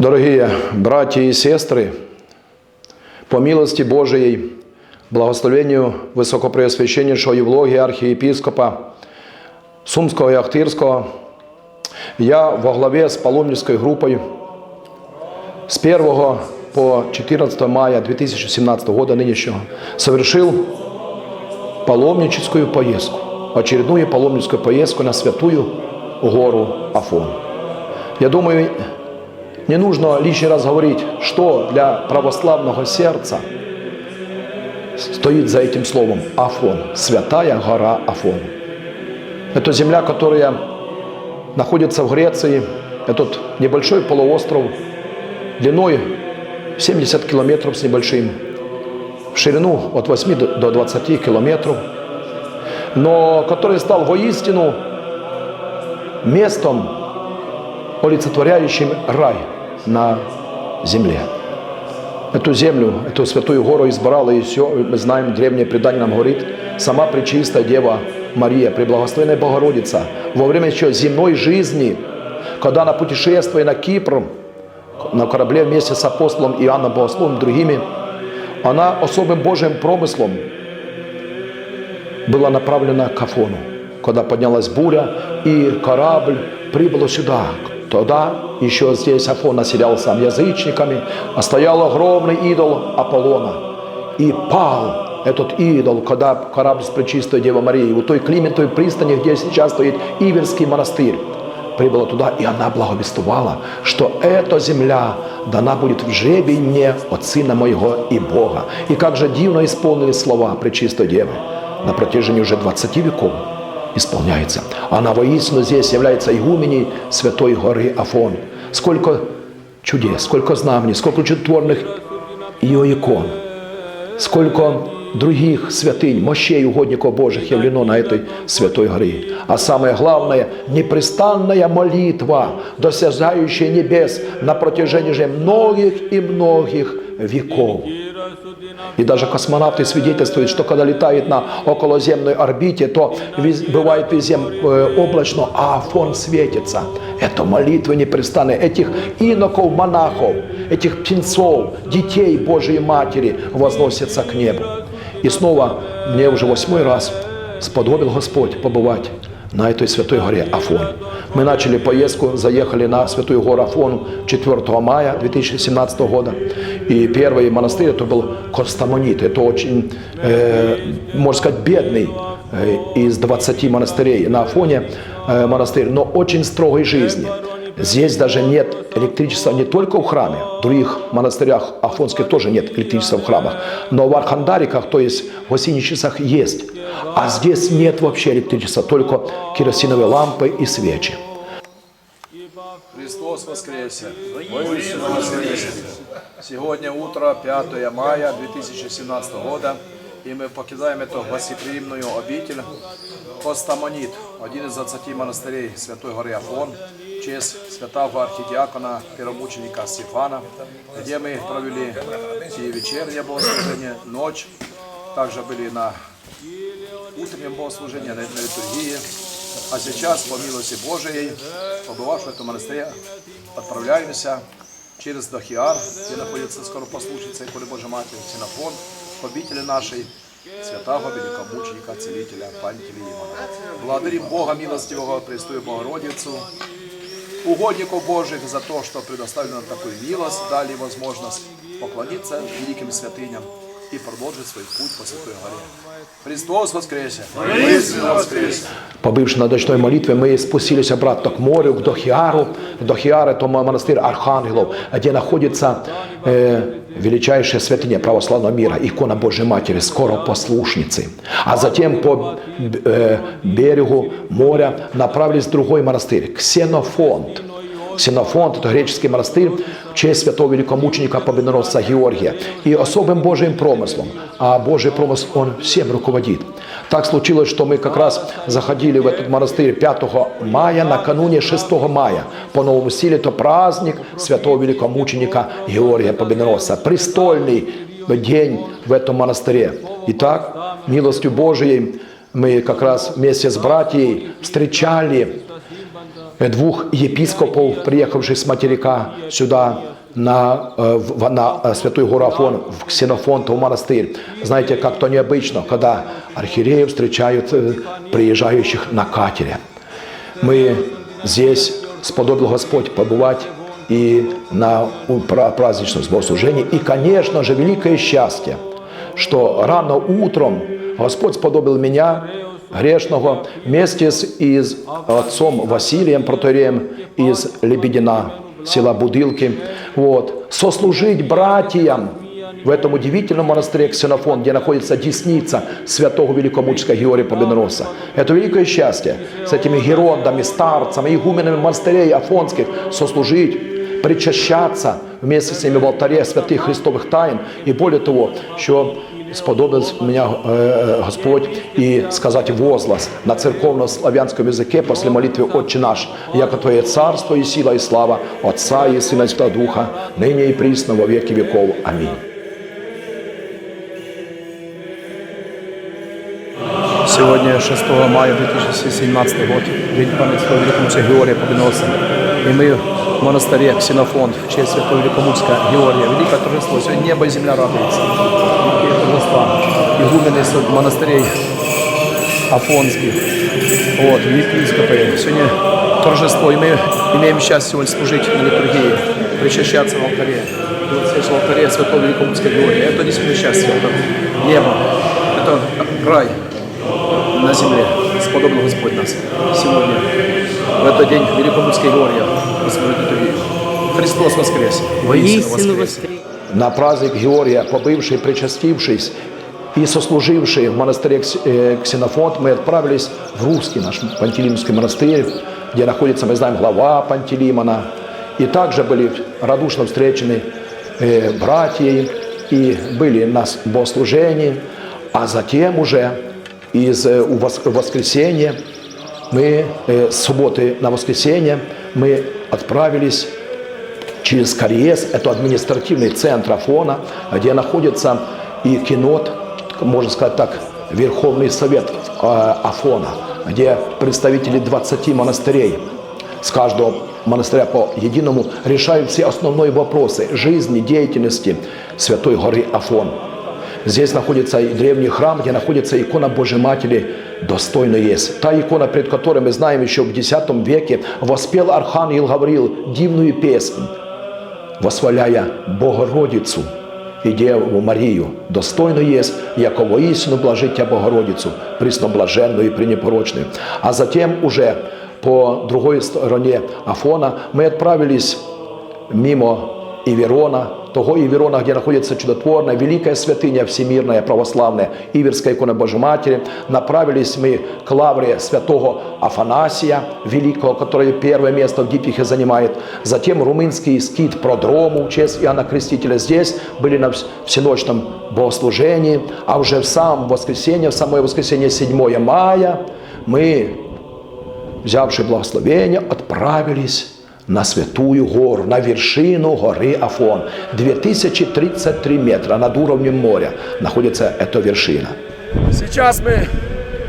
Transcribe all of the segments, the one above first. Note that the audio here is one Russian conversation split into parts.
Дорогие братья и сестры, по милости Божией, благословению Высокопреосвященнейшего Евлогия архиепископа Сумского и Ахтырского, я во главе с паломнической группой с 1 по 14 мая 2017 года нынешнего совершил паломническую поездку, очередную паломническую поездку на святую гору Афон. Я думаю, не нужно лишний раз говорить, что для православного сердца стоит за этим словом Афон, святая гора Афон. Это земля, которая находится в Греции, этот небольшой полуостров длиной 70 километров с небольшим, в ширину от 8 до 20 километров, но который стал воистину местом, олицетворяющим рай на земле. Эту землю, эту святую гору избрала, и все, мы знаем, древнее предание нам говорит, сама Пречистая Дева Мария, Преблагословенная Богородица, во время еще земной жизни, когда она путешествуя на Кипр, на корабле вместе с апостолом Иоанном Богословом и другими, она особым Божьим промыслом была направлена к Афону, когда поднялась буря, и корабль прибыл сюда. Тогда еще здесь Афон населял сам язычниками, а стоял огромный идол Аполлона. И пал этот идол, когда корабль с Пречистой Девой Марией, у той Климентовой пристани, где сейчас стоит Иверский монастырь, прибыла туда, и она благовествовала, что эта земля дана будет в жребий мне от Сына Моего и Бога. И как же дивно исполнили слова Пречистой Девы на протяжении уже 20 веков исполняется. Она воистину здесь является игуменей Святой горы Афон. Сколько чудес, сколько знамений, сколько чудотворных ее икон, сколько других святынь, мощей угодников Божьих явлено на этой святой горе. А самое главное, непрестанная молитва, досягающая небес на протяжении же многих и многих веков. И даже космонавты свидетельствуют, что когда летает на околоземной орбите, то бывает везде э, облачно, а фон светится. Это молитвы непрестанные этих иноков, монахов, этих птенцов, детей Божьей Матери возносятся к небу. И снова мне уже восьмой раз сподобил Господь побывать на этой святой горе Афон. Мы начали поездку, заехали на святую гору Афон 4 мая 2017 года. И первый монастырь это был Костомонит. Это очень, э, можно сказать, бедный э, из 20 монастырей на Афоне э, монастырь, но очень строгой жизни. Здесь даже нет электричества не только в храме, в других монастырях афонских тоже нет электричества в храмах, но в архандариках, то есть в гостиницах есть. А здесь нет вообще электричества, только керосиновые лампы и свечи. Христос воскресе! Воистину воскресе! Сегодня утро 5 мая 2017 года, и мы покидаем эту гостеприимную обитель Костомонит, один из 20 монастырей Святой горы Афон, в честь святого архидиакона первомученика Стефана, где мы провели и вечернее богослужение, ночь, также были на утреннем богослужении, на, на литургии. А сейчас, по милости Божией, побывав в этом монастыре, отправляемся через Дахиар, где находится скоропослушница Иконы Божьей Матери, Синофон, к обители нашей, святого великомученика, целителя, памятника Имана. Благодарим Бога милостивого, Престую Богородицу, угодников Божьих за то, что предоставили нам такую милость, дали возможность поклониться великим святыням и продолжить свой путь по Святой горе. Христос воскресе! Воистину воскресе! Побывши на ночной молитве, мы спустились обратно к морю, к Дохиару. Дохиар – это монастырь архангелов, где находится э, величайшая святыня православного мира, икона Божьей Матери, скоропослушницы. А затем по э, берегу моря направились в другой монастырь, Ксенофонт. Ксенофонт – это греческий монастырь в честь святого великомученика победоносца Георгия. И особым Божьим промыслом, а Божий промысл, он всем руководит. Так случилось, что мы как раз заходили в этот монастырь 5 мая, накануне 6 мая. По новому стилю это праздник святого великомученика Георгия Победоносца. Престольный день в этом монастыре. Итак, милостью Божией мы как раз вместе с братьей встречали двух епископов, приехавших с материка сюда на, э, в- на э, Святой гору Афон, в Ксенофонт, в монастырь. Знаете, как то необычно, когда архиереи встречают э, приезжающих на катере. Мы здесь сподобил Господь побывать и на праздничном богослужении. И, конечно же, великое счастье, что рано утром Господь сподобил меня, грешного, вместе с из отцом Василием, протеереем из Лебедина, села Будилки, вот, сослужить братьям в этом удивительном монастыре Ксенофон, где находится десница святого великомуческого Георгия Победоносца. Это великое счастье с этими герондами, старцами, игуменами монастырей афонских сослужить, причащаться вместе с ними в алтаре святых христовых тайн. И более того, що сподобав меня э, Господь и сказать возглас на церковно-славянском языке после молитвы «Отче наш», яко Твое царство и сила и слава Отца и Сына и Святого Духа, ныне и присно во веки веков. Аминь. Сегодня 6 мая 2017 год, день памяти Святого Великомуча Георгия Победоносца. И мы в монастыре Ксенофонд в честь Святого Великомучка Георгия. Великое торжество. Сегодня небо и земля радуются. Великие торжества. Игумены из монастырей Афонских. Вот, епископы. Сегодня торжество. И мы имеем счастье сегодня служить на литургии, причащаться в алтаре. И вот здесь в алтаре Святого Великомучка Георгия. Это действительно счастье. Это небо. Это рай на земле. Сподобил Господь нас сегодня, в этот день Великомутской Георгия, послужить литургию. Христос воскрес! Воистину воскрес! на праздник Георгия, побывший, причастившись и сослуживший в монастыре э, Ксенофонт, мы отправились в русский наш Пантелеймонский монастырь, где находится, мы знаем, глава Пантелеймона. И также были радушно встречены э, братья и были на богослужении. А затем уже из э, воскресенья мы с субботы на воскресенье мы отправились через Кариес, это административный центр Афона, где находится и кинот, можно сказать так, Верховный Совет э, Афона, где представители 20 монастырей с каждого монастыря по единому решают все основные вопросы жизни, деятельности Святой горы Афон. Здесь находится и древний храм, где находится икона Божьей Матери, достойно есть. Та икона, пред которой мы знаем еще в X веке, воспел Архангел Гавриил дивную песнь, восхваляя Богородицу и Деву Марию, достойно есть, яко воистину блажиття Богородицу, пресноблаженную и пренепорочную. А затем уже по другой стороне Афона мы отправились мимо Иверона, того Иверона, где находится чудотворная, великая святыня всемирная, православная, Иверская икона Божьей Матери, направились мы к лавре святого Афанасия, великого, который первое место в Дипихе занимает. Затем румынский скит Продрому в честь Иоанна Крестителя. Здесь были на вс- всеночном богослужении, а уже в самом воскресенье, в самое воскресенье 7 мая, мы взявши благословение, отправились на Святую гору, на вершину горы Афон. 2033 метра над уровнем моря находится эта вершина. Сейчас мы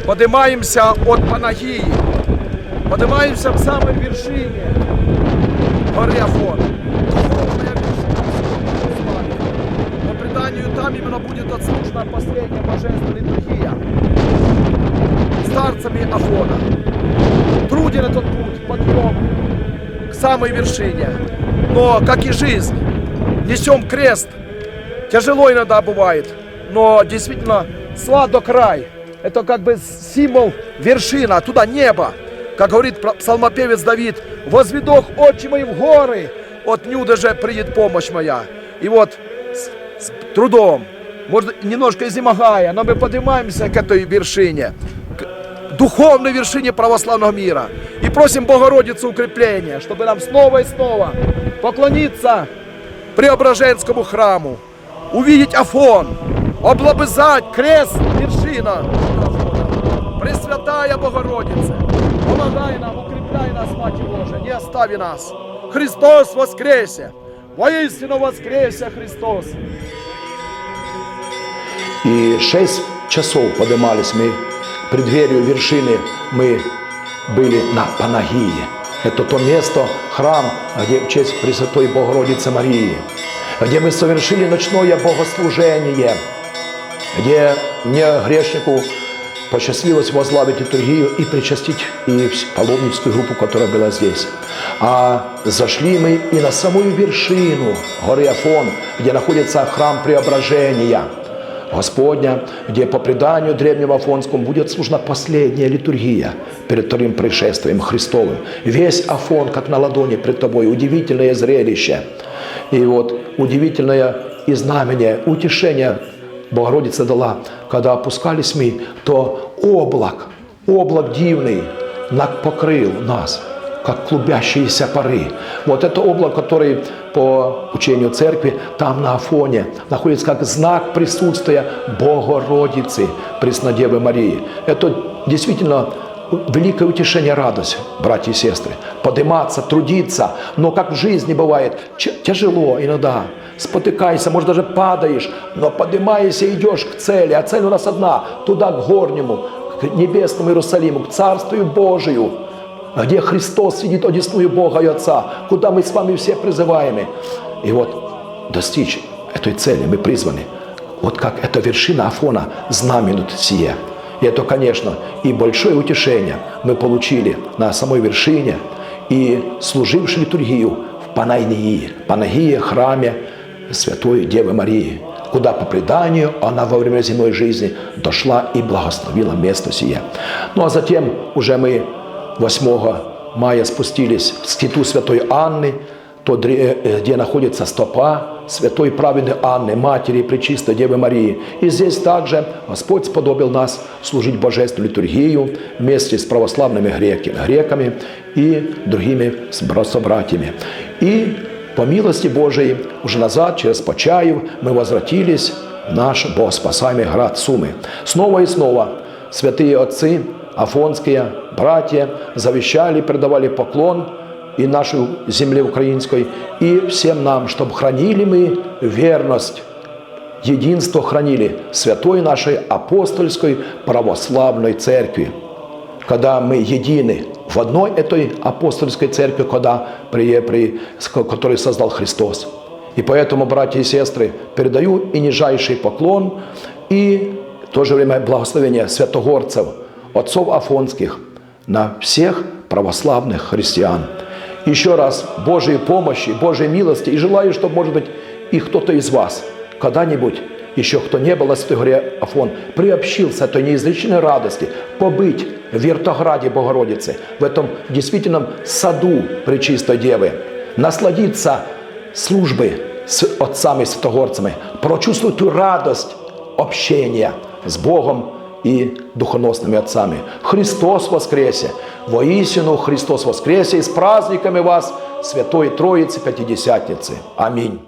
поднимаемся от Панагии, поднимаемся к самой вершине горы Афон. Духовная вершина всего Православия. По преданию там именно будет отслужена последняя самой вершине. Но, как и жизнь, несем крест. Тяжело иногда бывает, но действительно сладок рай. Это как бы символ вершина, туда небо. Как говорит псалмопевец Давид, «Возведох очи мои в горы, от нюда же придет помощь моя». И вот с, с трудом, может немножко изнемогая, но мы поднимаемся к этой вершине, к духовной вершине православного мира. Просим Богородицу укрепления, чтобы нам снова и снова поклониться Преображенскому храму, увидеть Афон, облобызать крест, вершина. Пресвятая Богородица, помогай нам, укрепляй нас, Мать Божия, не остави нас. Христос воскресе! Воистину воскресе Христос! И шесть часов поднимались мы к преддверию вершины, мы были на Панагии. Это то место, храм, где в честь Пресвятой Богородицы Марии, где мы совершили ночное богослужение, где мне, грешнику, посчастливилось возглавить литургию и причастить и паломническую группу, которая была здесь. А зашли мы и на самую вершину горы Афон, где находится храм Преображения Господня, где по преданию древнему Афонскому будет служена последняя литургия перед вторым пришествием Христовым. Весь Афон, как на ладони пред тобой, удивительное зрелище. И вот удивительное и знамение, утешение Богородица дала, когда опускались мы, то облак, облак дивный покрыл нас, как клубящиеся пары. Вот это облако, который по учению церкви там на Афоне находится как знак присутствия Богородицы, Преснодевы Марии. Это действительно великое утешение, радость, братья и сестры. Подниматься, трудиться, но как в жизни бывает, тяжело иногда, спотыкайся, может даже падаешь, но поднимайся и идешь к цели, а цель у нас одна, туда, к горнему, к небесному Иерусалиму, к Царствию Божию, где Христос сидит одесную Бога и Отца, куда мы с вами все призываемы. И вот достичь этой цели мы призваны. Вот как эта вершина Афона знаменует сие. И это, конечно, и большое утешение мы получили на самой вершине и служивши литургию в Панайнии, Панагии, храме Святой Девы Марии, куда по преданию она во время земной жизни дошла и благословила место сие. Ну а затем уже мы 8 мая спустились в скиту Святой Анны, то, дре- э, где находится стопа Святой Праведной Анны, Матери Пречистой Девы Марии. И здесь также Господь сподобил нас служить Божественную литургию вместе с православными греки- греками и другими сбра- собратьями. И по милости Божией уже назад, через Почаев, мы возвратились в наш Богоспасаемый град Сумы. Снова и снова святые отцы, афонские братья завещали, передавали поклон и нашей земле украинской, и всем нам, чтобы хранили мы верность, единство хранили святой нашей апостольской православной церкви. Когда мы едины в одной этой апостольской церкви, когда при, при, которую создал Христос. И поэтому, братья и сестры, передаю и нижайший поклон, и в то же время благословение святогорцев, отцов афонских, на всех православных христиан. Еще раз Божьей помощи, Божьей милости, и желаю, чтобы, может быть, и кто-то из вас когда-нибудь, еще кто не был Святой горе Афон, приобщился этой неизлеченной радости, побыть в Вертограде Богородицы, в этом действительном саду Пречистой Девы, насладиться службой с отцами святогорцами, прочувствовать ту радость общения с Богом и духоносными отцами. Христос воскресе! Воистину Христос воскресе! И с праздниками вас, Святой Троицы Пятидесятницы! Аминь!